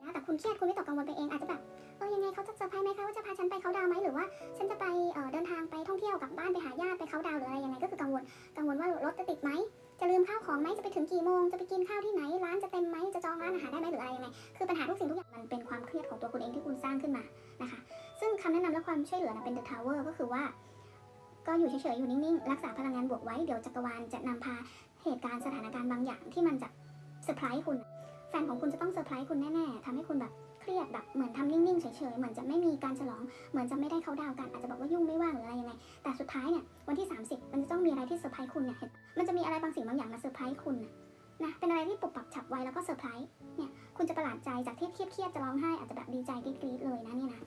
แล้วแต่คุณเครียดคุณไม่ตกกังวลไปเองอาจจะแบบเออยังไงเขาจะเซอร์ไพรส์ไหมคะว่าจะพาฉันไปเขาดาวไหมหรือว่าฉันจะไปเดินทางไปท่องเที่ยวกับบ้านไปหาญาติไปเขาดาวหรืออะไรยังไงก็คือกังวลกังวลว่ารถจะติดไหมจะลืมข้าวของไหมจะไปถึงกี่โมงจะไปกินข้าวที่ไหนร้านจะเต็มไหมจะจองร้านอาหารได้ไหมหรืออะไรยังไงคือปัญหาทุกสิ่งทุกอย่างมันเป็นความเครียดของตัวคุณเองที่คุณสร้างขึ้นมานะคะ ซึ่งคำแนะนำและความช่วยเหลือนะเป็น The Tower ก็คือว่า ก็อยู่เฉยๆอยู่นิ่งๆรักษาพลังงานบวกไว้เดี๋ยวจักรวาลจะนำพา ตุการณ์สถานการณ์บางอย่างที่มันจะเซอร์ไพรส์คุณ แฟนของคุณจะต้องเซอร์ไพรส์คุณแน่ๆทำให้คุณแบบเครียดแบบเหมือนทำนิ่งๆเฉยๆเหมือนจะไม่มีการฉลอง เหมือนจะไม่ได้เขาดาวน์กันอาจจะบอกว่ายุ่งไม่ว่างหรืออะไรยังไงแต่สุดท้ายเนี่ยวันที่ 30 มันจะต้องมีอะไรที่เซอร์ไพรส์คุณเนี่ยเห็นมันจะมีอะไรบางสิ่งบางอย่างมาเซอร์ไพรส์คุณนะเป็นอะไรที่ปุบปับฉับไวแล้วก็เซอร์ไพรส์เนี่ยคุณจะประหลาดใจจากที่เครียดๆจะร้องไห้อาจจะแบบดีใจกรี๊ดเลยนะเนี่ยนะ